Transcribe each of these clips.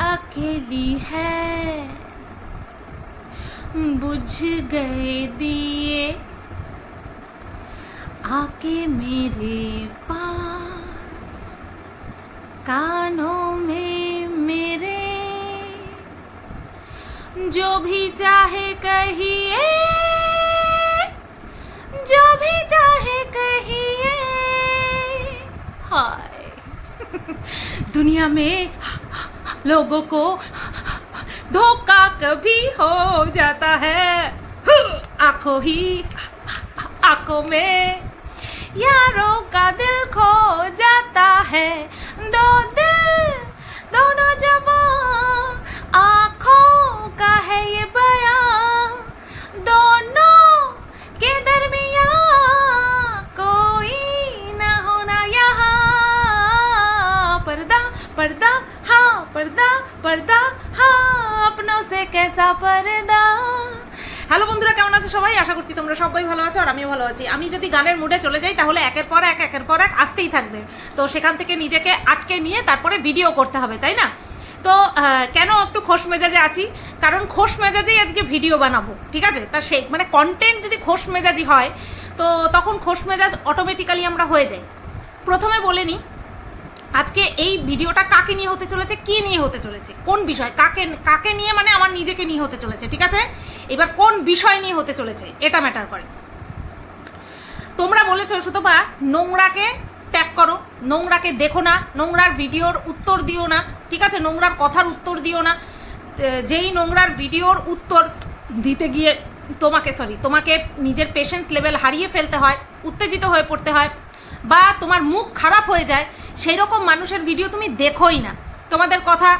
अकेली है। बुझ गए दिए आके मेरे पास। कानों में मेरे जो भी चाहे कहिए, जो भी चाहे कहिए। हाय। दुनिया में लोगों को धोखा कभी हो जाता है। आँखों ही आँखों में यारों का दिल खो जाता है। दो दिल, दोनों जवान आँखों का है ये बयां পরদা। হ্যালো বন্ধুরা, কেমন আছো সবাই? আশা করছি তোমরা সবাই ভালো আছো আর আমিও ভালো আছি। আমি যদি গানের মুডে চলে যাই, তাহলে একের পর এক, একের পর এক আসতেই থাকবে। তো সেখান থেকে নিজেকে আটকে নিয়ে তারপরে ভিডিও করতে হবে, তাই না? তো কেন একটু খোস মেজাজে আছি? কারণ খোস মেজাজেই আজকে ভিডিও বানাবো, ঠিক আছে? তা সে মানে কন্টেন্ট যদি খোস মেজাজি হয়, তো তখন খোস মেজাজ অটোমেটিক্যালি আমরা হয়ে যাই। প্রথমে বলে নিই আজকে এই ভিডিওটা কাকে নিয়ে হতে চলেছে, কি নিয়ে হতে চলেছে, কোন বিষয়, কাকে কাকে নিয়ে মানে আমার নিজেকে নিয়ে হতে চলেছে, ঠিক আছে? এবার কোন বিষয় নিয়ে হতে চলেছে, এটা ম্যাটার করে। তোমরা বলেছ, সুতপা, নোংরাকে ত্যাগ করো, নোংরাকে দেখো না, নোংরার ভিডিওর উত্তর দিও না, ঠিক আছে? নোংরার কথার উত্তর দিও না। যেই নোংরার ভিডিওর উত্তর দিতে গিয়ে তোমাকে সরি তোমাকে নিজের পেশেন্স লেভেল হারিয়ে ফেলতে হয়, উত্তেজিত হয়ে পড়তে হয়, বা তোমার মুখ খারাপ হয়ে যায় সেই রকম মানুষের ভিডিও তুমি দেখোই না। তোমাদের কথা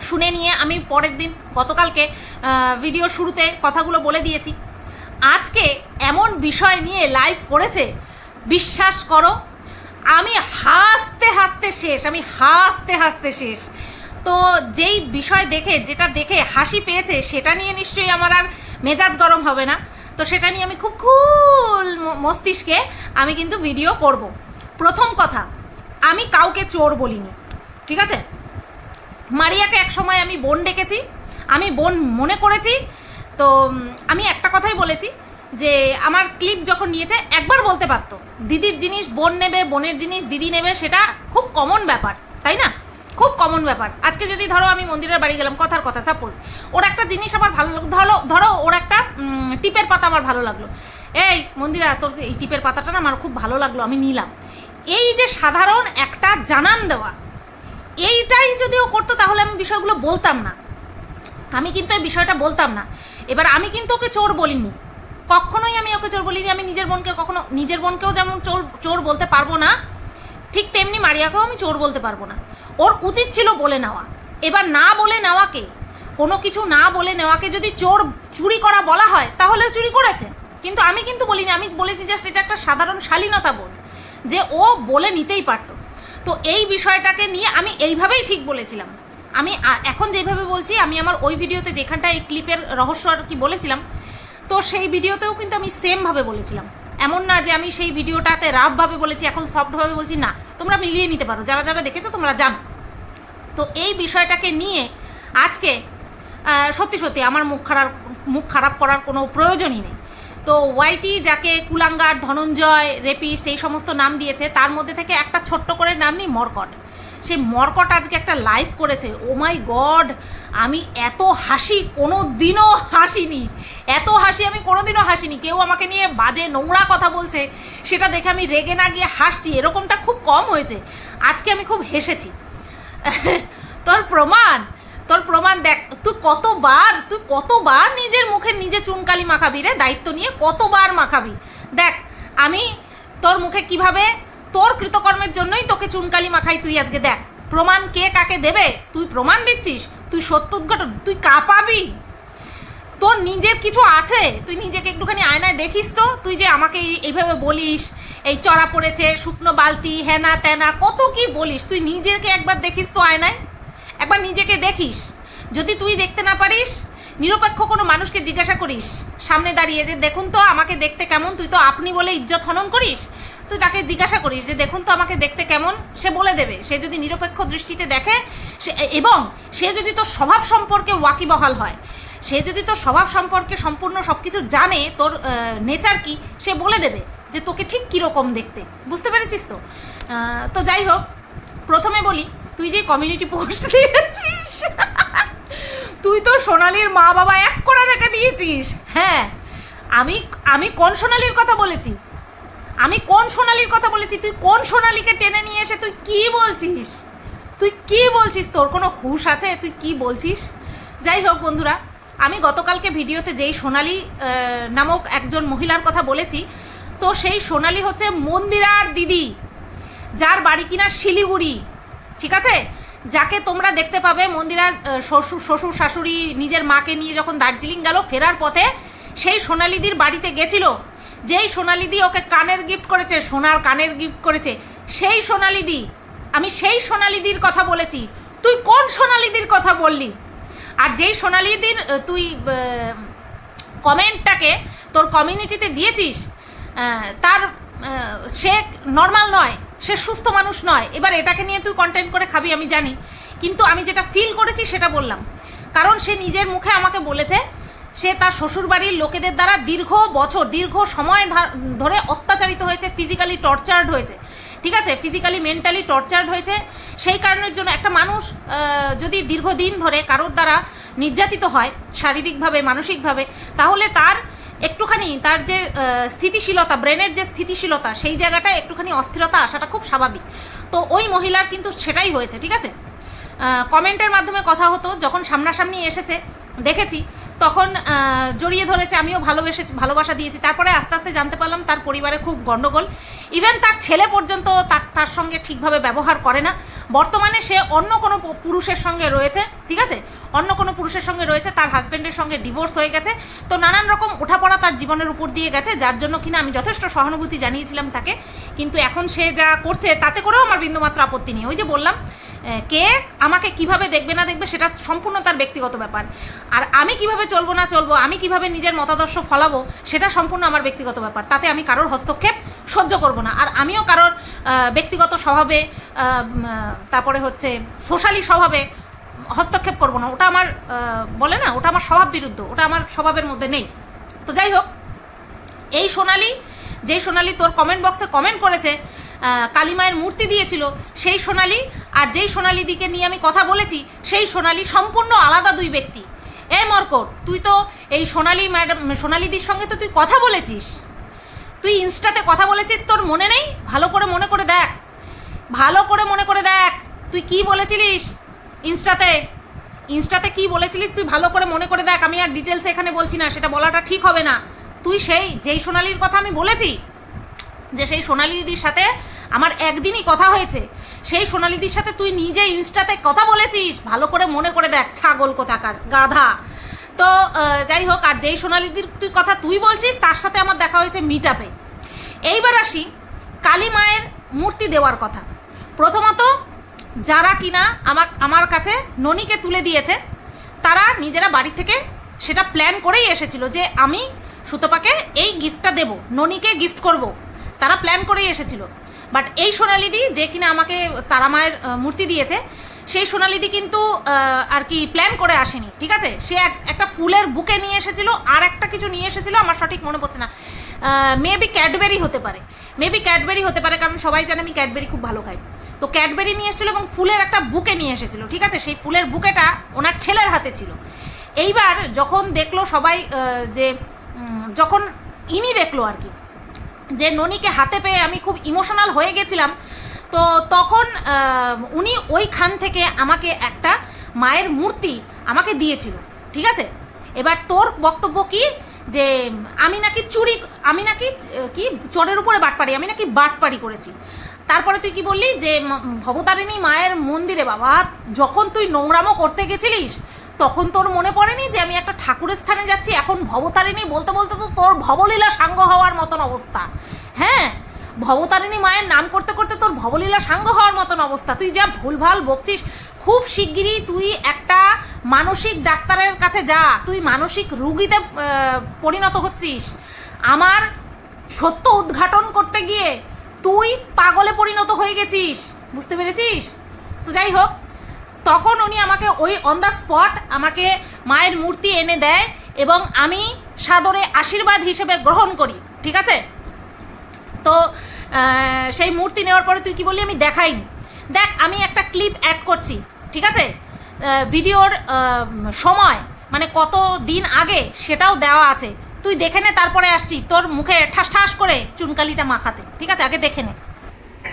শুনে নিয়ে আমি পরের দিন গতকালকে ভিডিও শুরুতে কথাগুলো বলে দিয়েছি। আজকে এমন বিষয় নিয়ে লাইভ করেছে, বিশ্বাস করো, আমি হাসতে হাসতে শেষ, আমি হাসতে হাসতে শেষ। তো যেই বিষয় দেখে, যেটা দেখে হাসি পেয়েছে, সেটা নিয়ে নিশ্চয়ই আমার আর মেজাজ গরম হবে না। তো সেটা নিয়ে আমি খুব ম- মস্তিষ্কে আমি কিন্তু ভিডিও করব। প্রথম কথা আমি কাউকে চোর বলিনি, ঠিক আছে? মারিয়াকে এক সময় আমি বোন ডেকেছি, আমি বোন মনে করেছি, তো আমি একটা কথাই বলেছি যে আমার ক্লিপ যখন নিয়েছে, একবার বলতে পারতো, দিদির জিনিস বোন নেবে, বোনের জিনিস দিদি নেবে, সেটা খুব কমন ব্যাপার, তাই না? খুব কমন ব্যাপার। আজকে যদি ধরো আমি মন্দিরের বাড়ি গেলাম, কথার কথা সাপোজ ওর একটা জিনিস আমার ভালো ধরো ধরো ওর একটা টিপের পাতা আমার ভালো লাগল। এই মন্দিরা, তোর এই টিপের পাতাটা না আমার খুব ভালো লাগল, আমি নিলাম। এই যে সাধারণ একটা জানান দেওয়া, এইটাই যদি ও করতো তাহলে আমি বিষয়গুলো বলতাম না। আমি কিন্তু এই বিষয়টা বলতাম না। এবার আমি কিন্তু ওকে চোর বলিনি। কখনোই আমি ওকে চোর বলিনি। আমি নিজের বোনকে কখনো, নিজের বোনকেও যেমন চোর চোর বলতে পারব না, ঠিক তেমনি মারিয়াকেও আমি চোর বলতে পারব না। ওর উচিত ছিল বলে নেওয়া। এবার না বলে নেওয়াকে, কোনো কিছু না বলে নেওয়াকে যদি চোর চুরি করা বলা হয় তাহলে চুরি করেছে। কিন্তু আমি কিন্তু বলিনি। আমি বলেছি জাস্ট এটা একটা সাধারণ শালীনতা বোধ। যে ও বলে নিতেই পারতো। তো এই বিষয়টাকে নিয়ে আমি এইভাবেই ঠিক বলেছিলাম। আমি এখন যেভাবে বলছি, আমি আমার ওই ভিডিওতে যেখানটা এই ক্লিপের রহস্য আর কি বলেছিলাম, তো সেই ভিডিওতেও কিন্তু আমি সেমভাবে বলেছিলাম। এমন না যে আমি সেই ভিডিওটাতে রাফভাবে বলেছি, এখন সফটভাবে বলছি, না, তোমরা মিলিয়ে নিতে পারো, যারা যারা দেখেছ তোমরা জানো। তো এই বিষয়টাকে নিয়ে আজকে সত্যি সত্যি আমার মুখ খারাপ মুখ খারাপ করার কোনো প্রয়োজনই নেই। তো ওয়াইটি যাকে কুলাঙ্গার, ধনঞ্জয়, রেপিস্ট এই সমস্ত নাম দিয়েছে, তার মধ্যে থেকে একটা ছোট্ট করে নাম নেই মর্কট। সেই মর্কট আজকে একটা লাইভ করেছে। ও মাই গড আমি এত হাসি কোনো দিনও হাসিনি। এত হাসি আমি কোনো দিনও হাসিনি। কেউ আমাকে নিয়ে বাজে, নোংরা কথা বলছে, সেটা দেখে আমি রেগে না গিয়ে হাসছি। এরকমটা খুব কম হয়েছে। আজকে আমি খুব হেসেছি। তোর প্রমাণ প্রমাণ দেখ, তুই কতবার তুই কতবার নিজের মুখে নিজে চুনকালি মাখাবি রে? দায়িত্ব নিয়ে কতবার মাখাবি? দেখ, আমি তোর মুখে কীভাবে, তোর কৃতকর্মের জন্যই তোকে চুনকালি মাখাই তুই আজকে, দেখ। প্রমাণ কে কাকে দেবে? তুই প্রমাণ দিচ্ছিস? তুই সত্য উদ্ঘাটন, তুই কাঁপাবি? তোর নিজের কিছু আছে? তুই নিজেকে একটুখানি আয়নায় দেখিস তো? তুই যে আমাকে এইভাবে বলিস, এই চড়া পড়েছে, শুকনো বালতি হেনা তেনা কত কি বলিস? তুই নিজেকে একবার দেখিস তো আয়নায়? একবার নিজেকে দেখিস। যদি তুই দেখতে না পারিস, নিরপেক্ষ কোনো মানুষকে জিজ্ঞাসা করিস, সামনে দাঁড়িয়ে যে দেখুন তো আমাকে দেখতে কেমন, তুই তো আপনি বলে ইজ্জত হনন করিস, তুই তাকে জিজ্ঞাসা করিস যে দেখুন তো আমাকে দেখতে কেমন, সে বলে দেবে, সে যদি নিরপেক্ষ দৃষ্টিতে দেখে, সে এবং সে যদি তোর স্বভাব সম্পর্কে ওয়াকিবহাল হয়, সে যদি তোর স্বভাব সম্পর্কে সম্পূর্ণ সব কিছু জানে, তোর নেচার কি, সে বলে দেবে যে তোকে ঠিক কীরকম দেখতে, বুঝতে পেরেছিস তো? তো যাই হোক, প্রথমে বলি, তুই যে কমিউনিটি পোস্ট দিয়েছিস তুই তো সোনালির মা বাবা এক করে রেখে দিয়েছিস। হ্যাঁ আমি আমি কোন সোনালির কথা বলেছি? আমি কোন সোনালির কথা বলেছি? তুই কোন সোনালিকে টেনে নিয়ে এসে তুই কি বলছিস? তুই কি বলছিস? তোর কোনো হুঁশ আছে? তুই কি বলছিস? যাই হোক বন্ধুরা, আমি গতকালকে ভিডিওতে যেই সোনালি নামক একজন মহিলার কথা বলেছি, তো সেই সোনালি হচ্ছে মন্দিরার দিদি, যার বাড়ি কিনা শিলিগুড়ি, ঠিক আছে? যাকে তোমরা দেখতে পাবে, মন্দিরা শ্বশুর শ্বশুর শাশুড়ি নিজের মাকে নিয়ে যখন দার্জিলিং গেল, ফেরার পথে সেই সোনালিদির বাড়িতে গেছিল। যেই সোনালিদি ওকে কানের গিফট করেছে, সোনার কানের গিফট করেছে, সেই সোনালিদি, আমি সেই সোনালিদির কথা বলেছি। তুই কোন সোনালিদির কথা বললি? আর যেই সোনালিদির তুই কমেন্টটাকে তোর কমিউনিটিতে দিয়েছিস তার সে নর্মাল নয়। সে সুস্থ মানুষ নয়। এবার এটাকে নিয়ে তুই কন্টেন্ট করে খাবি, আমি জানি। কিন্তু আমি যেটা ফিল করেছি সেটা বললাম। কারণ সে নিজের মুখে আমাকে বলেছে, সে তার শ্বশুরবাড়ির লোকেদের দ্বারা দীর্ঘ বছর, দীর্ঘ সময় ধরে অত্যাচারিত হয়েছে ফিজিক্যালি টর্চার্ড হয়েছে। ঠিক আছে? ফিজিক্যালি মেন্টালি টর্চার্ড হয়েছে। সেই কারণের জন্য একটা মানুষ যদি দীর্ঘদিন ধরে কারোর দ্বারা নির্যাতিত হয়, শারীরিকভাবে, মানসিকভাবে, তাহলে তার একটুখানি তার যে স্থিতিশীলতা, ব্রেনের যে স্থিতিশীলতা, সেই জায়গাটায় একটুখানি অস্থিরতা আসাটা খুব স্বাভাবিক। তো ওই মহিলার কিন্তু সেটাই হয়েছে, ঠিক আছে? কমেন্টের মাধ্যমে কথা হতো, যখন সামনাসামনি এসেছে, দেখেছি, তখন জড়িয়ে ধরেছে, আমিও ভালোবেসেছি ভালোবাসা দিয়েছি। তারপরে আস্তে আস্তে জানতে পারলাম তার পরিবারে খুব গণ্ডগোল ইভেন তার ছেলে পর্যন্ত তার সঙ্গে ঠিকভাবে ব্যবহার করে না। বর্তমানে সে অন্য কোনো পুরুষের সঙ্গে রয়েছে, ঠিক আছে? অন্য কোনো পুরুষের সঙ্গে রয়েছে, তার হাজব্যান্ডের সঙ্গে ডিভোর্স হয়ে গেছে। তো নানান রকম ওঠাপড়া তার জীবনের উপর দিয়ে গেছে, যার জন্য কিনা আমি যথেষ্ট সহানুভূতি জানিয়েছিলাম তাকে। কিন্তু এখন সে যা করছে, তাতে করেও আমার বিন্দুমাত্র আপত্তি নেই। ওই যে বললাম কে আমাকে কীভাবে দেখবে না দেখবে, সেটা সম্পূর্ণ তার ব্যক্তিগত ব্যাপার। আর আমি কীভাবে চলবো না চলবো, আমি কীভাবে নিজের মতাদর্শ ফলাবো, সেটা সম্পূর্ণ আমার ব্যক্তিগত ব্যাপার। তাতে আমি কারোর হস্তক্ষেপ সহ্য করব না। আর আমিও কারোর ব্যক্তিগত স্বভাবে তারপরে হচ্ছে সোশ্যালি স্বভাবে হস্তক্ষেপ করব না। ওটা আমার বলে না, ওটা আমার স্বভাব বিরুদ্ধ, ওটা আমার স্বভাবের মধ্যে নেই। তো যাই হোক, এই সোনালি, যেই সোনালি তোর কমেন্ট বক্সে কমেন্ট করেছে কালিমায়ের মূর্তি দিয়েছিল, সেই সোনালি আর যেই সোনালি দিকে নিয়ে আমি কথা বলেছি, সেই সোনালি সম্পূর্ণ আলাদা দুই ব্যক্তি। এ মরকট, তুই তো এই সোনালি ম্যাডাম, সোনালিদির সঙ্গে তো তুই কথা বলেছিস। তুই ইনস্টাতে কথা বলেছিস তোর মনে নেই? ভালো করে মনে করে দেখ। ভালো করে মনে করে দেখ। তুই কি বলেছিলিস ইনস্টাতে? ইনস্টাতে কি বলেছিলিস তুই ভালো করে মনে করে দেখ। আমি আর ডিটেলস এখানে বলছি না, সেটা বলাটা ঠিক হবে না। তুই সেই, যেই সোনালির কথা আমি বলেছি, যে সেই সোনালি দিদির সাথে আমার একদিনই কথা হয়েছে, সেই সোনালি দিদির সাথে তুই নিজে ইনস্টাতে কথা বলেছিস, ভালো করে মনে করে দেখ, ছাগল কোথাকার, গাধা। তো যাই হোক, আর যেই সোনালিদির তুই কথা তুই বলছিস, তার সাথে আমার দেখা হয়েছে মিট আপে এইবার আসি কালী মায়ের মূর্তি দেওয়ার কথা। প্রথমত, যারা কিনা আমার আমার কাছে ননিকে তুলে দিয়েছে, তারা নিজেরা বাড়ি থেকে সেটা প্ল্যান করেই এসেছিল যে আমি সুতপাকে এই গিফটটা দেব, ননিকে গিফট করব। তারা প্ল্যান করেই এসেছিল। বাট এই সোনালিদি যে কিনা আমাকে তারা মায়ের মূর্তি দিয়েছে সেই সোনালিদি কিন্তু আর কি প্ল্যান করে আসেনি, ঠিক আছে? সে এক- একটা ফুলের বুকে নিয়ে এসেছিল, আর একটা কিছু নিয়ে এসেছিল, আমার সঠিক মনে পড়ছে না। মেবি ক্যাডবেরি হতে পারে। মেবি ক্যাডবেরি হতে পারে, কারণ সবাই জানে আমি ক্যাডবেরি খুব ভালো খাই। তো ক্যাডবেরি নিয়ে এসেছিল এবং ফুলের একটা বুকে নিয়ে এসেছিল, ঠিক আছে? সেই ফুলের বুকেটা ওনার ছেলের হাতে ছিল। এইবার যখন দেখল সবাই যে যখন ইনি দেখল আর কি, যে ননিকে হাতে পেয়ে আমি খুব ইমোশনাল হয়ে গেছিলাম তো তখন উনি ওইখান থেকে আমাকে একটা মায়ের মূর্তি আমাকে দিয়েছিল, ঠিক আছে? এবার তোর বক্তব্য কি? যে আমি নাকি চুরি, আমি নাকি কি, চরের উপরে বাটপাড়ি আমি নাকি বাটপাড়ি করেছি। তারপরে তুই কি বললি? যে ভবতারিণী মায়ের মন্দিরে, বাবা, যখন তুই নোংরামো করতে গেছিলিস, তখন তোর মনে পড়েনি যে আমি একটা ঠাকুরের স্থানে যাচ্ছি? এখন ভবতারিণী বলতে বলতে তো তোর ভবলীলা সাঙ্গ হওয়ার মতন অবস্থা। হ্যাঁ? ভবতারিণী মায়ের নাম করতে করতে তোর ভবলীলা সাঙ্গ হওয়ার মতন অবস্থা। তুই যা ভুলভাল বকছিস, খুব শিগগিরই তুই একটা মানসিক ডাক্তারের কাছে যা। তুই মানসিক রুগীতে পরিণত হচ্ছিস। আমার সত্য উদ্ঘাটন করতে গিয়ে তুই পাগলে পরিণত হয়ে গেছিস। বুঝতে পেরেছিস? তো যাই হোক, তখন উনি আমাকে ওই অন দ্য স্পট আমাকে মায়ের মূর্তি এনে দেয় এবং আমি সাদরে আশীর্বাদ হিসেবে গ্রহণ করি। ঠিক আছে? তো সেই মূর্তি নেওয়ার পরে তুই কি বললি? আমি দেখাইনি। দেখ, আমি একটা ক্লিপ অ্যাড করছি, ঠিক আছে? ভিডিওর সময় মানে কত দিন আগে সেটাও দেওয়া আছে। তুই দেখে নে, তারপরে আসছি। তোর মুখে ঠাস ঠাস করে চুনকালিটা মাখাতে, ঠিক আছে? আগে দেখে নে।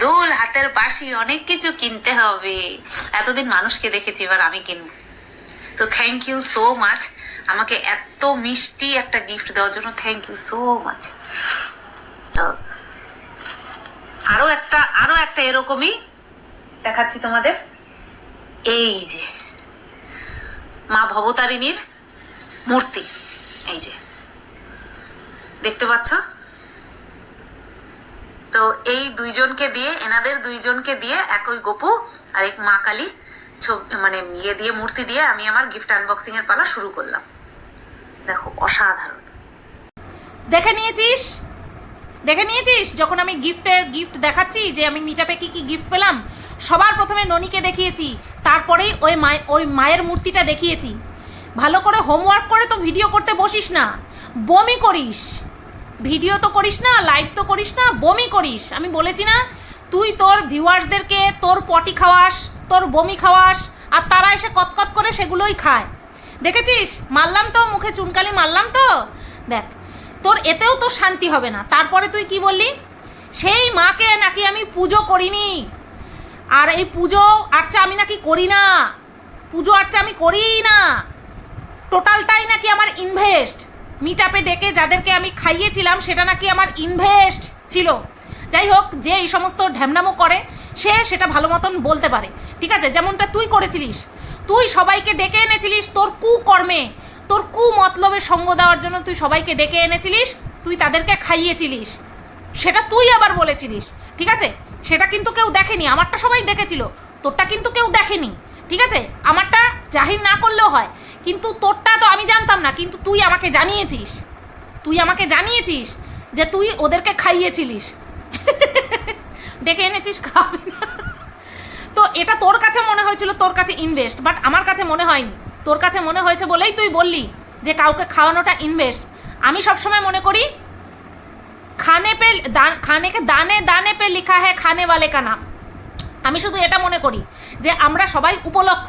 দুল, হাতের বাসি অনেক কিছু কিনতে হবে। এতদিন মানুষকে দেখেছি, এবার আমি কিনবো। তো থ্যাংক ইউ সো মাচ আমাকে এত মিষ্টি একটা গিফট দেওয়ার জন্য থ্যাংক ইউ সো মাচ তো আরও একটা আরও একটা এরকমই দেখাচ্ছি তোমাদের। এই যে, মা ভবতারিণীর মূর্তি। এই যে, দেখতে পাচ্ছ? তো এই দুইজনকে দিয়ে, এনাদের দুইজনকে দিয়ে একই গপু আর এক মা কালী ছবি মানে ইয়ে দিয়ে, মূর্তি দিয়ে আমি আমার গিফট আনবক্সিং এর পালা শুরু করলাম। দেখো, অসাধারণ। দেখে নিয়েছিস? দেখে নিয়েছিস? যখন আমি গিফটের গিফট দেখাচ্ছি যে আমি মিটাপে কি কি গিফট পেলাম, সবার প্রথমে ননিকে দেখিয়েছি, তারপরেই ওই মায় ওই মায়ের মূর্তিটা দেখিয়েছি। ভালো করে হোমওয়ার্ক করে তো ভিডিও করতে বসিস না। বমি করিস। ভিডিও তো করিস না লাইভ তো করিস না, বমি করিস। আমি বলেছি না, তুই তোর ভিউয়ার্সদেরকে তোর পটি খাওয়াস, তোর বমি খাওয়াস, আর তারা এসে কতকত করে সেগুলোই খায়। দেখেছিস? মারলাম তো, মুখে চুনকালি মারলাম তো? দেখ তোর এতেও তো শান্তি হবে না। তারপরে তুই কি বললি? সেই মাকে নাকি আমি পুজো করিনি। আর এই পুজো আর্চা আমি নাকি করি না। পুজো আর্চা আমি করিই না। টোটালটাই নাকি আমার ইনভেস্ট মিট আপে ডেকে যাদেরকে আমি খাইয়েছিলাম, সেটা নাকি আমার ইনভেস্ট ছিল। যাই হোক, যে এই সমস্ত ঢ্যামনামো করে, সে সেটা ভালো মতন বলতে পারে। ঠিক আছে? যেমনটা তুই করেছিলিস। তুই সবাইকে ডেকে এনেছিলিস তোর কুকর্মে। তোর কু মতলবে সঙ্গ দেওয়ার জন্য তুই সবাইকে ডেকে এনেছিলিস, তুই তাদেরকে খাইয়েছিলিস। সেটা তুই আবার বলেছিলিস, ঠিক আছে? সেটা কিন্তু কেউ দেখেনি, আমারটা সবাই দেখেছিল, তোরটা কিন্তু কেউ দেখেনি, ঠিক আছে? আমারটা জাহির না করলেও হয়, কিন্তু তোরটা তো আমি জানতাম না, কিন্তু তুই আমাকে জানিয়েছিস, তুই আমাকে জানিয়েছিস যে তুই ওদেরকে খাইয়েছিলিস। ডেকে এনেছিস খাবি না। তো এটা তোর কাছে মনে হয়েছিল, তোর কাছে ইনভেস্ট বাট আমার কাছে মনে হয়নি। তোর কাছে মনে হয়েছে বলেই তুই বললি যে কাউকে খাওয়ানোটা ইনভেস্ট আমি সবসময় মনে করি, খানে পে দান, খানেকে দানে দানে পে লিখা হ্যাঁ খানে বালে কা নাম। আমি শুধু এটা মনে করি যে আমরা সবাই উপলক্ষ।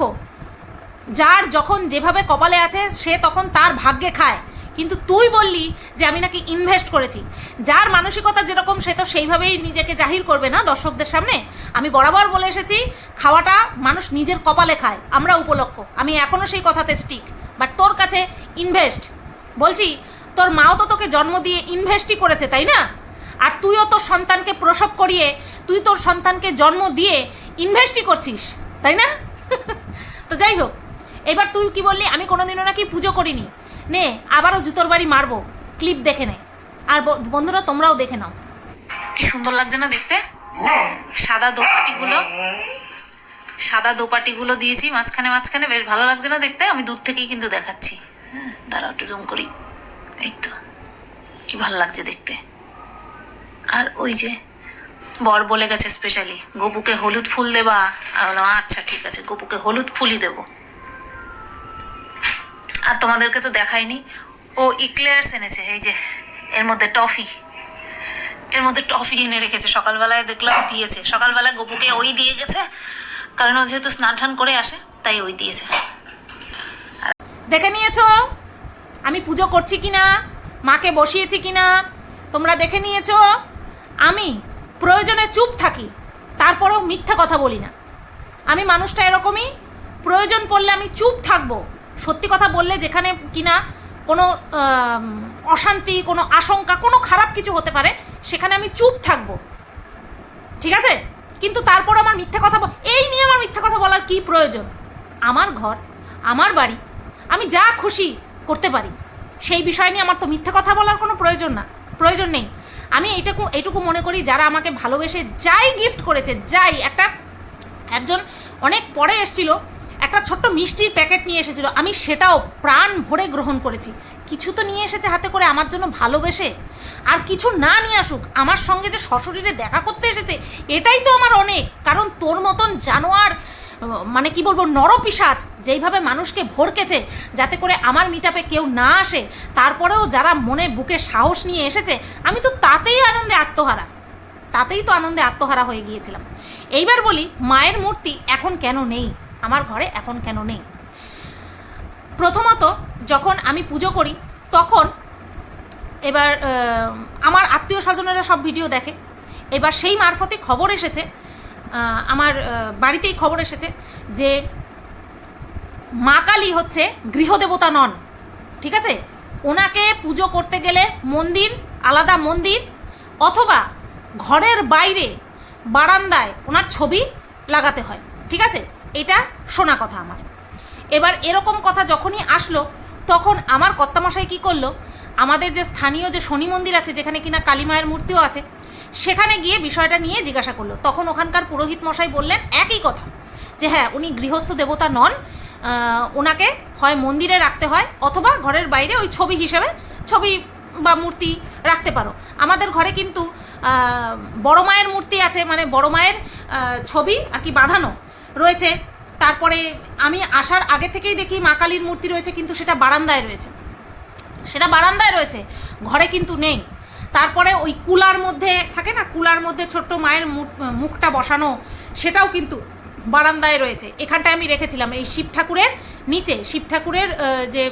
যার যখন যেভাবে কপালে আছে, সে তখন তার ভাগ্যে খায়। কিন্তু তুই বললি যে আমি নাকি ইনভেস্ট করেছি। যার মানসিকতা যেরকম, সে তো সেইভাবেই নিজেকে জাহির করবে না দর্শকদের সামনে। আমি বরাবর বলে এসেছি, খাওয়াটা মানুষ নিজের কপালে খায়। আমরা উপলক্ষ। আমি এখনও সেই কথাতে স্টিক বাট তোর কাছে ইনভেস্ট বলছি, তোর মাও তো তোকে জন্ম দিয়ে ইনভেস্টই করেছে, তাই না? আর তুইও তোর সন্তানকে প্রসব করিয়ে, তুই তোর সন্তানকে জন্ম দিয়ে ইনভেস্টই করছিস, তাই না? তো যাই হোক, এবার তুই কি বললি? আমি কোনোদিনও নাকি পুজো করিনি। নে আবারও জুতোর বাড়ি মারবো। ক্লিপ দেখে নে। আর বন্ধুরা তোমরাও দেখে নাও। কি সুন্দর লাগছে না দেখতে? সাদা দোপাটিগুলো। সাদা দোপাটিগুলো দিয়েছি মাঝখানে মাঝখানে বেশ ভালো লাগছে না দেখতে? আমি দূর থেকেই কিন্তু দেখাচ্ছি। হ্যাঁ, দাঁড়াও একটু জুম করি। এই তো। কি ভালো লাগছে দেখতে। আর ওই যে বর বলে গেছে স্পেশালি গপুকে হলুদ ফুল দেবা। আচ্ছা ঠিক আছে গপুকে হলুদ ফুলই দেবো। আর তোমাদেরকে তো দেখাইনি। ও ইক্লেয়ার্স এনেছে, এই যে, এর মধ্যে টফি এর মধ্যে টফি এনে রেখেছে, সকালবেলায় দেখলাম দিয়েছে। সকালবেলায় গপুকে ওই দিয়ে গেছে, কারণ ও যেহেতু স্নান টান করে আসে, তাই ওই দিয়েছে। দেখে নিয়েছো? আমি পুজো করছি কি না মাকে বসিয়েছি কি না তোমরা দেখে নিয়েছো? আমি প্রয়োজনে চুপ থাকি, তারপরেও মিথ্যা কথা বলি না। আমি মানুষটা এরকমই, প্রয়োজন পড়লে আমি চুপ থাকব। সত্যি কথা বললে যেখানে কিনা কোনো অশান্তি, কোনো আশঙ্কা, কোনো খারাপ কিছু হতে পারে, সেখানে আমি চুপ থাকব। ঠিক আছে? কিন্তু তারপর আমার মিথ্যা কথা এই নিয়ে আমার মিথ্যা কথা বলার কি প্রয়োজন? আমার ঘর, আমার বাড়ি, আমি যা খুশি করতে পারি। সেই বিষয় নিয়ে আমার তো মিথ্যা কথা বলার কোনো প্রয়োজন না, প্রয়োজন নেই। আমি এইটুকু এইটুকু মনে করি যারা আমাকে ভালোবেসে যাই গিফট করেছে, যাই, একটা, একজন অনেক পরে এসছিল একটা ছোট্ট মিষ্টির প্যাকেট নিয়ে এসেছিল। আমি সেটাও প্রাণ ভরে গ্রহণ করেছি। কিছু তো নিয়ে এসেছে হাতে করে আমার জন্য ভালোবেসে। আর কিছু না নিয়ে আসুক, আমার সঙ্গে যে সশরীরে দেখা করতে এসেছে, এটাই তো আমার অনেক। কারণ তোর মতন জানোয়ার মানে কি বলব নরপিসাজ যেইভাবে মানুষকে ভরকেছে, যাতে করে আমার মিটাপে কেউ না আসে, তারপরেও যারা মনে বুকে সাহস নিয়ে এসেছে, আমি তো তাতেই আনন্দে আত্মহারা। তাতেই তো আনন্দে আত্মহারা হয়ে গিয়েছিলাম। এইবার বলি, মায়ের মূর্তি এখন কেন নেই? আমার ঘরে এখন কেন নেই? প্রথমত, যখন আমি পুজো করি, তখন এবার আমার আত্মীয় স্বজনেরা সব ভিডিও দেখে। এবার সেই মারফতে খবর এসেছে আমার বাড়িতেই খবর এসেছে যে মা কালী হচ্ছে গৃহদেবতা নন, ঠিক আছে? ওনাকে পুজো করতে গেলে মন্দির, আলাদা মন্দির, অথবা ঘরের বাইরে বারান্দায় ওনার ছবি লাগাতে হয়, ঠিক আছে? এটা শোনা কথা আমার। এবার এরকম কথা যখনই আসলো, তখন আমার কর্তামশাই কী করল? আমাদের যে স্থানীয় যে শনি মন্দির আছে, যেখানে কিনা কালী মায়ের মূর্তিও আছে, সেখানে গিয়ে বিষয়টা নিয়ে জিজ্ঞাসা করল। তখন ওখানকার পুরোহিত মশাই বললেন, একই কথা, যে হ্যাঁ উনি গৃহস্থ দেবতা নন ওনাকে হয় মন্দিরে রাখতে হয়, অথবা ঘরের বাইরে ওই ছবি হিসেবে ছবি বা মূর্তি রাখতে পারো। আমাদের ঘরে কিন্তু বড় মায়ের মূর্তি আছে মানে বড় মায়ের ছবি আর কি বাঁধানো রয়েছে। তারপরে আমি আসার আগে থেকেই দেখি মা কালীর মূর্তি রয়েছে, কিন্তু সেটা বারান্দায় রয়েছে। সেটা বারান্দায় রয়েছে, ঘরে কিন্তু নেই। তারপরে ওই কুলার মধ্যে থাকে না, কুলার মধ্যে ছোট্ট মায়ের মুখটা বসানো, সেটাও কিন্তু বারান্দায় রয়েছে। এখানটায় আমি রেখেছিলাম, এই শিব ঠাকুরের নিচে। শিব ঠাকুরের যে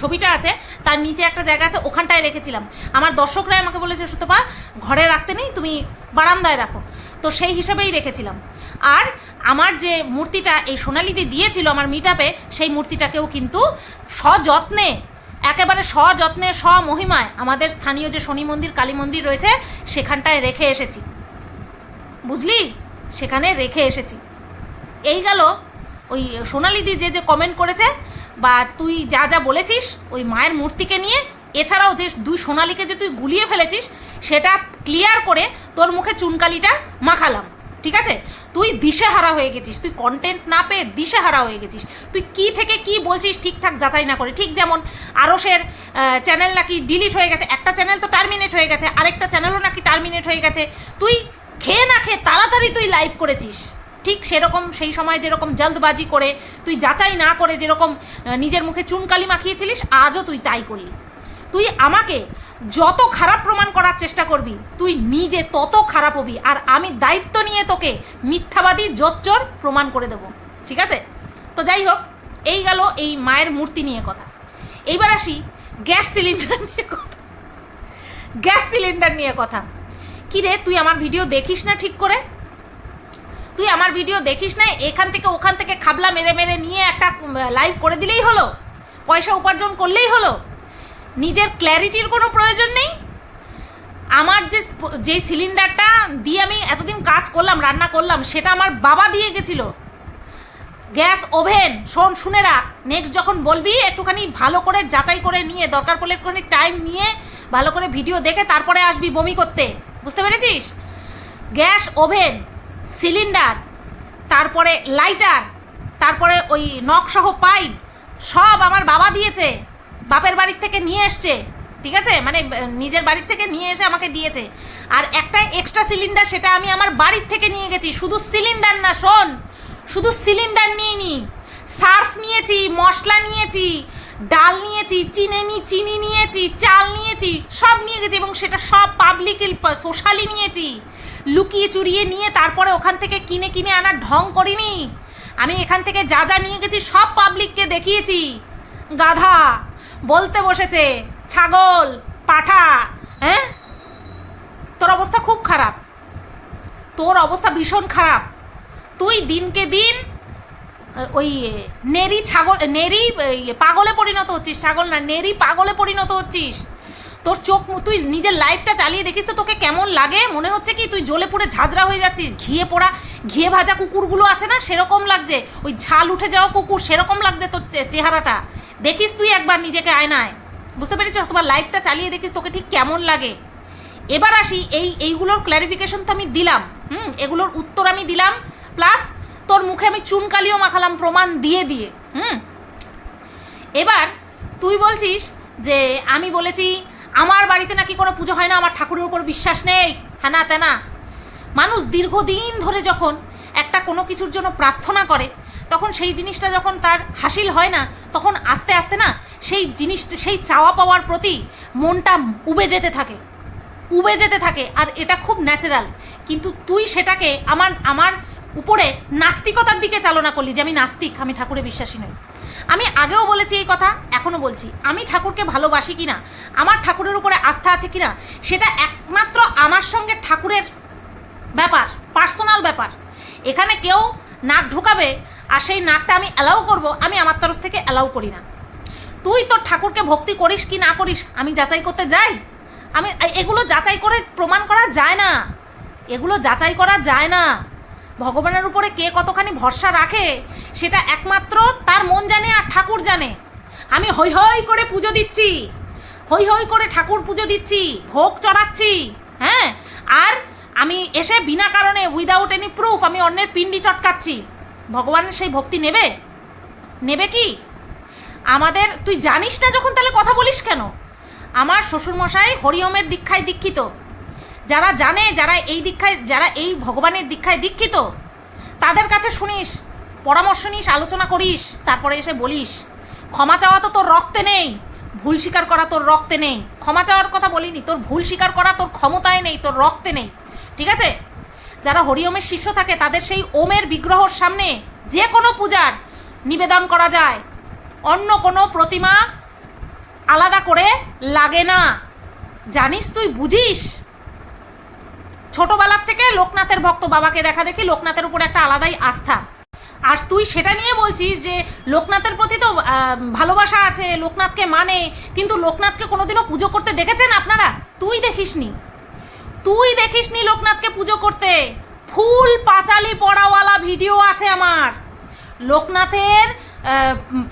ছবিটা আছে, তার নিচে একটা জায়গা আছে, ওখানটায় রেখেছিলাম। আমার দর্শকরাই আমাকে বলেছে, সুতপা, ঘরে রাখতে নেই, তুমি বারান্দায় রাখো। তো সেই হিসাবেই রেখেছিলাম। আর আমার যে মূর্তিটা এই সোনালিদি দিয়েছিল আমার মিটাপে সেই মূর্তিটাকেও কিন্তু সযত্নে, একেবারে সযত্নে, স্বমহিমায় আমাদের স্থানীয় যে শনি মন্দির, কালী মন্দির রয়েছে, সেখানটায় রেখে এসেছি। বুঝলি? সেখানে রেখে এসেছি। এই গেল ওই সোনালিদি যে যে কমেন্ট করেছে, বা তুই যা যা বলেছিস, ওই মায়ের মূর্তিকে নিয়ে, এছাড়াও যে দুই সোনালিকে যে তুই গুলিয়ে ফেলেছিস সেটা ক্লিয়ার করে তোর মুখে চুনকালিটা মাখালাম, ঠিক আছে? তুই দিশেহারা হয়ে গেছিস, তুই কন্টেন্ট না পেয়ে দিশেহারা হয়ে গেছিস। তুই কি থেকে কি বলছিস ঠিকঠাক যাচাই না করে, ঠিক যেমন আরসের চ্যানেল নাকি ডিলিট হয়ে গেছে, একটা চ্যানেল তো টার্মিনেট হয়ে গেছে, আরেকটা চ্যানেলও নাকি টার্মিনেট হয়ে গেছে। তুই খেয়ে না খেয়ে তাড়াতাড়ি তুই লাইভ করেছিস, ঠিক সেরকম সেই সময় যেরকম জলদবাজি করে, তুই যাচাই না করে যেরকম নিজের মুখে চুনকালি মাখিয়েছিলিস, আজও তুই তাই করলি। তুই আমাকে যত খারাপ প্রমাণ করার চেষ্টা করবি, তুই নিজে তত খারাপ হবি আর আমি দায়িত্ব নিয়ে তোকে মিথ্যাবাদী জোচ্চোর প্রমাণ করে দেবো। ঠিক আছে? তো যাই হোক, এই গেল এই মায়ের মূর্তি নিয়ে কথা। এইবার আসি গ্যাস সিলিন্ডার নিয়ে কথা। গ্যাস সিলিন্ডার নিয়ে কথা। কি রে, তুই আমার ভিডিও দেখিস না ঠিক করে? তুই আমার ভিডিও দেখিস না, এখান থেকে ওখান থেকে খাবলা মেরে মেরে নিয়ে একটা লাইভ করে দিলেই হলো? পয়সা উপার্জন করলেই হলো? নিজের ক্ল্যারিটির কোনো প্রয়োজন নেই? আমার যে যেই সিলিন্ডারটা দিয়ে আমি এতদিন কাজ করলাম, রান্না করলাম, সেটা আমার বাবা দিয়ে গেছিল। গ্যাস ওভেন, শোন, শুনে রাখ। নেক্সট যখন বলবি, একটুখানি ভালো করে যাচাই করে নিয়ে, দরকার পড়লে একটুখানি টাইম নিয়ে, ভালো করে ভিডিও দেখে তারপরে আসবি বমি করতে। বুঝতে পেরেছিস? গ্যাস ওভেন সিলিন্ডার তারপরে লাইটার তারপরে ওই নখসহ পাইপ সব আমার বাবা দিয়েছে। বাপের বাড়ির থেকে নিয়ে এসছে, ঠিক আছে? মানে নিজের বাড়ির থেকে নিয়ে এসে আমাকে দিয়েছে। আর একটা এক্সট্রা সিলিন্ডার সেটা আমি আমার বাড়ির থেকে নিয়ে গেছি। শুধু সিলিন্ডার না, শোন, শুধু সিলিন্ডার নিয়ে নি। সার্ফ নিয়েছি, মশলা নিয়েছি, ডাল নিয়েছি, চিনি নি, চিনি নিয়েছি, চাল নিয়েছি, সব নিয়ে গেছি এবং সেটা সব পাবলিক সোশ্যালি নিয়েছি। লুকিয়ে চুরিয়ে নিয়ে তারপরে ওখান থেকে কিনে কিনে আনার ঢং করিনি। আমি এখান থেকে যা যা নিয়ে গেছি সব পাবলিককে দেখিয়েছি। গাধা। বলতে বসেছে ছাগল পাঠা হ্যাঁ? তোর অবস্থা খুব খারাপ। তোর অবস্থা ভীষণ খারাপ। তুই দিনকে দিন ওই নেরি ছাগল নেরি ইয়ে, পাগলে পরিণত হচ্ছিস ছাগল না নেরি পাগলে পরিণত হচ্ছিস। তোর চোখ তুই নিজের লাইফটা চালিয়ে দেখিস তো তোকে কেমন লাগে? মনে হচ্ছে কি তুই জ্বলে পুড়ে ঝাঁঝরা হয়ে যাচ্ছিস ঘিয়ে পোড়া ঘিয়ে ভাজা কুকুরগুলো আছে না সেরকম লাগছে। ওই ঝাল উঠে যাওয়া কুকুর সেরকম লাগছে তোর চেহারাটা। দেখিস তুই একবার নিজেকে আয়নায়। বুঝতে পেরেছিস? তোমার লাইফটা চালিয়ে দেখিস তোকে ঠিক কেমন লাগে। এবার আসি, এই, এইগুলোর ক্ল্যারিফিকেশন তো আমি দিলাম। হুম, এগুলোর উত্তর আমি দিলাম। প্লাস তোর মুখে আমি চুনকালিও মাখালাম প্রমাণ দিয়ে দিয়ে। হুম, এবার তুই বলছিস যে আমি বলেছি, আমার বাড়িতে নাকি কোনো পুজো হয় না, আমার ঠাকুরের উপর বিশ্বাস নেই। হ্যানা তেনা মানুষ দীর্ঘদিন ধরে যখন একটা কোনো কিছুর জন্য প্রার্থনা করে তখন সেই জিনিসটা যখন তার হাসিল হয় না, তখন আস্তে আস্তে না সেই জিনিসটা সেই চাওয়া পাওয়ার প্রতি মনটা উবে যেতে থাকে, উবে যেতে থাকে। আর এটা খুব ন্যাচারাল কিন্তু তুই সেটাকে আমার আমার উপরে নাস্তিকতার দিকে চালনা করলি যে আমি নাস্তিক, আমি ঠাকুরে বিশ্বাসী নই। আমি আগেও বলেছি এই কথা, এখনও বলছি। আমি ঠাকুরকে ভালোবাসি কিনা, আমার ঠাকুরের উপরে আস্থা আছে কিনা, সেটা একমাত্র আমার সঙ্গে ঠাকুরের ব্যাপার পার্সোনাল ব্যাপার। এখানে কেউ নাক ঢুকাবে আর সেই নাকটা আমি অ্যালাউ করব, আমি আমার তরফ থেকে অ্যালাউ করি না। তুই তোর ঠাকুরকে ভক্তি করিস কি না করিস, আমি যাচাই করতে যাই? আমি এগুলো যাচাই করে প্রমাণ করা যায় না। এগুলো যাচাই করা যায় না। ভগবানের উপরে কে কতখানি ভরসা রাখে, সেটা একমাত্র তার মন জানে আর ঠাকুর জানে। আমি হৈ হৈ করে পুজো দিচ্ছি। হৈ হৈ করে ঠাকুর পুজো দিচ্ছি, ভোগ চড়াচ্ছি হ্যাঁ? আর আমি এসে বিনা কারণে উইদাউট এনি প্রুফ আমি অন্যের পিন্ডি চটকাচ্ছি। ভগবানের সেই ভক্তি নেবে? নেবে কি? আমাদের, তুই জানিস না যখন তাহলে কথা বলিস কেন? আমার শ্বশুরমশাই হরিওমের দীক্ষায় দীক্ষিত। যারা জানে, যারা এই দীক্ষায়, যারা এই ভগবানের দীক্ষায় দীক্ষিত, তাদের কাছে শুনিস, পরামর্শ নিস, আলোচনা করিস, তারপরে এসে বলিস, ক্ষমা চাওয়া তো তোর রক্তে নেই, ভুল স্বীকার করা তোর রক্তে নেই। ক্ষমা চাওয়ার কথা বলিনি, তোর ভুল স্বীকার করা তোর ক্ষমতায় নেই, তোর রক্তে নেই। ঠিক আছে? যারা হরিওমের শিষ্য থাকে, তাদের সেই ওমের বিগ্রহর সামনে যে কোনো পূজার নিবেদন করা যায়। অন্য কোনো প্রতিমা আলাদা করে লাগে না। জানিস তুই, বুঝিস? ছোটবেলার থেকে লোকনাথের ভক্ত, বাবাকে দেখা দেখি লোকনাথের উপরে একটা আলাদাই আস্থা। আর তুই সেটা নিয়ে বলছিস যে, লোকনাথের প্রতি তো ভালোবাসা আছে, লোকনাথকে মানে কিন্তু লোকনাথকে কোনোদিনও পুজো করতে দেখেছেন আপনারা? তুই দেখিসনি। তুই দেখিসনি লোকনাথকে পুজো করতে। ফুল পাঁচালি পড়াওয়ালা ভিডিও আছে আমার। লোকনাথের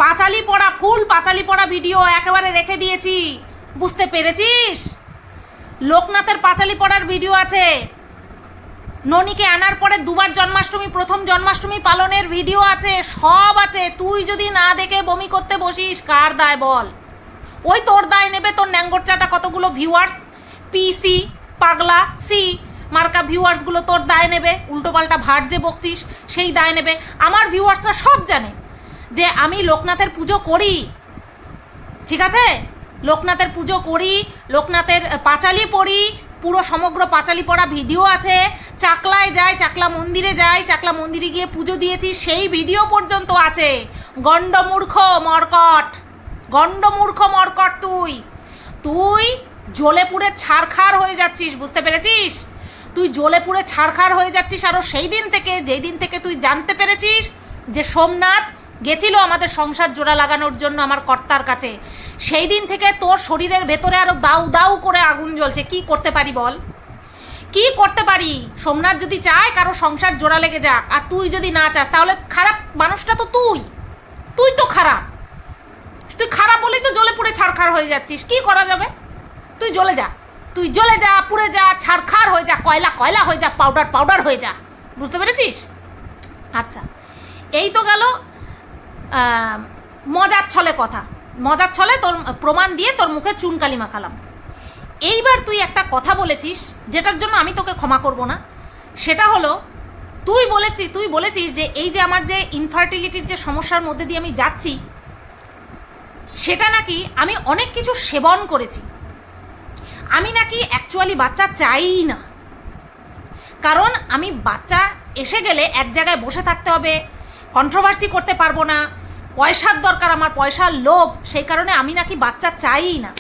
পাঁচালি পড়া, ফুল পাঁচালি পড়া ভিডিও একেবারে রেখে দিয়েছি। বুঝতে পেরেছিস? লোকনাথের পাঁচালি পড়ার ভিডিও আছে। ননিকে আনার পরে দুবার জন্মাষ্টমী, প্রথম জন্মাষ্টমী পালনের ভিডিও আছে, সব আছে। তুই যদি না দেখে বমি করতে বসিস, কার দায় বল? ওই তোর দায় নেবে তোর ন্যাঙ্গরচাটা কতগুলো ভিউয়ার্স পিসি পাগলা, সি। মার্কা ভিউয়ার্সগুলো তোর দায় নেবে উল্টোপাল্টা ভাট যে বকছিস, সেই দায় নেবে। আমার ভিউয়ার্সরা সব জানে যে আমি লোকনাথের পুজো করি। ঠিক আছে? লোকনাথের পুজো করি, লোকনাথের পাঁচালি পড়ি, পুরো সমগ্র পাঁচালি পড়া ভিডিও আছে। চাকলায় যাই, চাকলা মন্দিরে যাই, চাকলা মন্দিরে গিয়ে পুজো দিয়েছি, সেই ভিডিও পর্যন্ত আছে। গণ্ডমূর্খ মর্কট। গণ্ডমূর্খ মর্কট তুই। তুই জ্বলে পুড়ে ছাড়খাড় হয়ে যাচ্ছিস, বুঝতে পেরেছিস? তুই জ্বলে পুড়ে ছাড়খাড় হয়ে যাচ্ছিস আরও সেই দিন থেকে, যেই দিন থেকে তুই জানতে পেরেছিস যে সোমনাথ গেছিল আমাদের সংসার জোড়া লাগানোর জন্য আমার কর্তার কাছে। সেই দিন থেকে তোর শরীরের ভেতরে আরও দাউ দাউ করে আগুন জ্বলছে। কি করতে পারি বল? কি করতে পারি? সোমনাথ যদি চায়, কারও সংসার জোড়া লেগে যাক, আর তুই যদি না চাস, তাহলে খারাপ মানুষটা তো তুই। তুই তো খারাপ। তুই খারাপ বলেই তো জ্বলে পুড়ে ছাড়খাড় হয়ে যাচ্ছিস। কি করা যাবে? তুই জ্বলে যা। তুই জ্বলে যা, পুড়ে যা ছাড়খাড় হয়ে যা, কয়লা কয়লা হয়ে যা পাউডার পাউডার হয়ে যা। বুঝতে পেরেছিস? আচ্ছা এই তো গেল মজার ছলে কথা। মজার ছলে তোর প্রমাণ দিয়ে তোর মুখে চুনকালি মাখালাম। এইবার তুই একটা কথা বলেছিস, যেটার জন্য আমি তোকে ক্ষমা করব না। সেটা হলো, তুই বলেছিস তুই বলেছিস যে এই যে আমার যে ইনফার্টিলিটির যে সমস্যার মধ্যে দিয়ে আমি যাচ্ছি, সেটা নাকি আমি অনেক কিছু সেবন করেছি। আমি নাকি অ্যাকচুয়ালি বাচ্চা চাই না। কারণ আমি বাচ্চা এসে গেলে এক জায়গায় বসে থাকতে হবে কন্ট্রোভার্সি করতে পারব না, পয়সার দরকার আমার, পয়সার লোভ, সেই কারণে আমি নাকি বাচ্চা চাই না।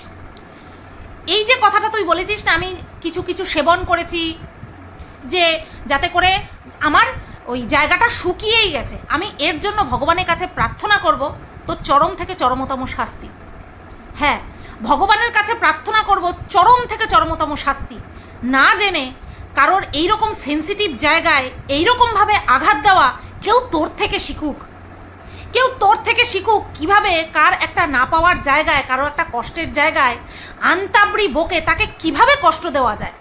এই যে কথাটা তুই বলেছিস না, আমি কিছু কিছু সেবন করেছি যে যাতে করে আমার ওই জায়গাটা শুকিয়েই গেছে। আমি এর জন্য ভগবানের কাছে প্রার্থনা করব, তোর চরম থেকে চরমতম শাস্তি। হ্যাঁ ভগবানের কাছে প্রার্থনা করব চরম থেকে চরমতম শাস্তি। না জেনে কারোর এইরকম সেন্সিটিভ জায়গায় এইরকমভাবে আঘাত দেওয়া কেউ তোর থেকে শিখুক। কেউ তোর থেকে শিখুক কীভাবে কার একটা না পাওয়ার জায়গায় কারও একটা কষ্টের জায়গায় আন্তাবড়ি বকে তাকে কীভাবে কষ্ট দেওয়া যায়।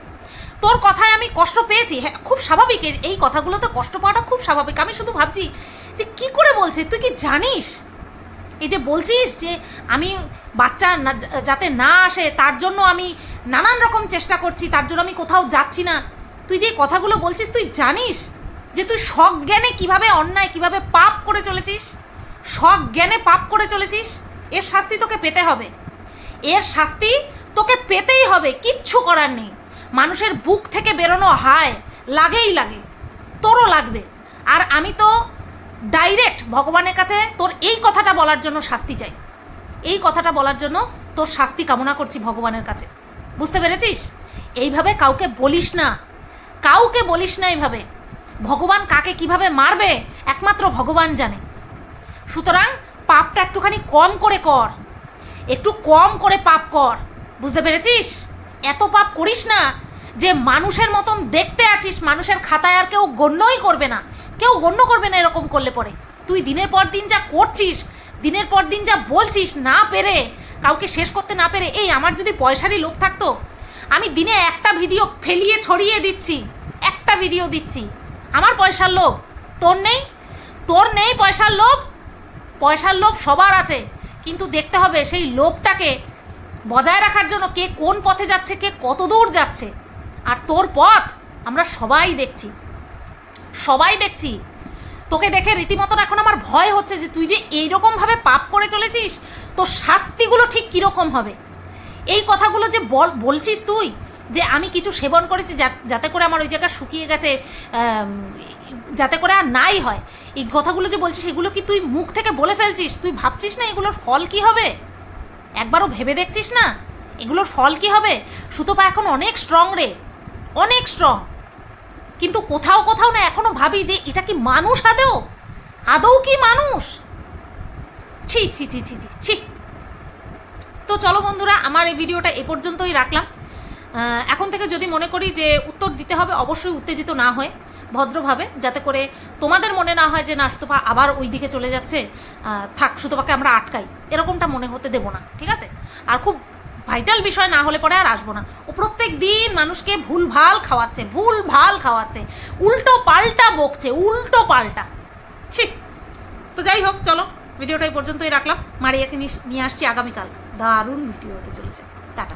তোর কথায় আমি কষ্ট পেয়েছি। হ্যাঁ খুব স্বাভাবিক এই কথাগুলোতে কষ্ট পাওয়াটা খুব স্বাভাবিক। আমি শুধু ভাবছি যে কি করে বলছে? তুই কি জানিস? এই যে বলছিস যে আমি বাচ্চা যাতে না আসে, তার জন্য আমি নানান রকম চেষ্টা করছি, তার জন্য আমি কোথাও যাচ্ছি না। তুই যে কথাগুলো বলছিস, তুই জানিস যে তুই সজ্ঞানে কীভাবে অন্যায়, কীভাবে পাপ করে চলেছিস? সজ্ঞানে পাপ করে চলেছিস? এর শাস্তি তোকে পেতে হবে। এর শাস্তি তোকে পেতেই হবে, কিচ্ছু করার নেই। মানুষের বুক থেকে বেরোনো হায়, লাগেই লাগে। তোরও লাগবে। আর আমি তো ডাইরেক্ট ভগবানের কাছে তোর এই কথাটা বলার জন্য শাস্তি চাই। এই কথাটা বলার জন্য তোর শাস্তি কামনা করছি ভগবানের কাছে। বুঝতে পেরেছিস? এইভাবে কাউকে বলিস না। কাউকে বলিস না এইভাবে। ভগবান কাকে কীভাবে মারবে একমাত্র ভগবান জানে। সুতরাং পাপটা একটুখানি কম করে কর। একটু কম করে পাপ কর। বুঝতে পেরেছিস? এত পাপ করিস না যে মানুষের মতন দেখতে আছিস, মানুষের খাতায় আর কেউ গণ্যই করবে না। কেউ গণ্য করবে না এরকম করলে পরে। তুই দিনের পর দিন যা করছিস, দিনের পর দিন যা বলছিস না পেরে, কাউকে শেষ করতে না পেরে, এই আমার যদি পয়সারই লোভ থাকতো, আমি দিনে একটা ভিডিও ফেলিয়ে ছড়িয়ে দিচ্ছি, একটা ভিডিও দিচ্ছি। আমার পয়সার লোভ, তোর নেই? তোর নেই পয়সার লোভ? পয়সার লোভ সবার আছে, কিন্তু দেখতে হবে সেই লোভটাকে বজায় রাখার জন্য কে কোন পথে যাচ্ছে, কে কত দূর যাচ্ছে। আর তোর পথ আমরা সবাই দেখছি। সবাই দেখছি। তোকে দেখে রীতিমতন এখন আমার ভয় হচ্ছে যে তুই যে এইরকমভাবে পাপ করে চলেছিস, তোর শাস্তিগুলো ঠিক কীরকম হবে? এই কথাগুলো যে বল, বলছিস তুই যে আমি কিছু সেবন করেছি যাতে করে আমার ওই জায়গা শুকিয়ে গেছে যাতে করে আর নাই হয়। এই কথাগুলো যে বলছিস, এগুলো কি তুই মুখ থেকে বলে ফেলছিস? তুই ভাবছিস না এগুলোর ফল কি হবে? একবারও ভেবে দেখছিস না? এগুলোর ফল কি হবে? সুতপা এখন অনেক স্ট্রং রে। অনেক স্ট্রং কিন্তু কোথাও কোথাও না এখনও ভাবি যে এটা কি মানুষ আদৌ? আদৌ কি মানুষ? ছি ছি ছি ছি ছি ছি। তো চলো বন্ধুরা, আমার এই ভিডিওটা এ পর্যন্তই রাখলাম। এখন থেকে যদি মনে করি যে উত্তর দিতে হবে, অবশ্যই উত্তেজিত না হয়ে, ভদ্রভাবে, যাতে করে তোমাদের মনে না হয় যে না, সুতপা আবার ওই দিকে চলে যাচ্ছে। থাক, সুতপাকে আমরা আটকাই। এরকমটা মনে হতে দেবো না, ঠিক আছে? আর খুব ভাইটাল বিষয় না হলে পরে আর আসব না। ও প্রত্যেক দিন মানুষকে ভুল ভালো খাওয়াচ্ছে ভুল ভালো খাওয়াচ্ছে, উল্টো পাল্টা বকছে, উল্টো পাল্টা। ছি। তো যাই হোক, চলো, ভিডিওটা এই পর্যন্তই রাখলাম। মারিয়াকে নিয়ে আসছি আগামীকাল। দারুণ ভিডিও হতে চলেছে। টাটা।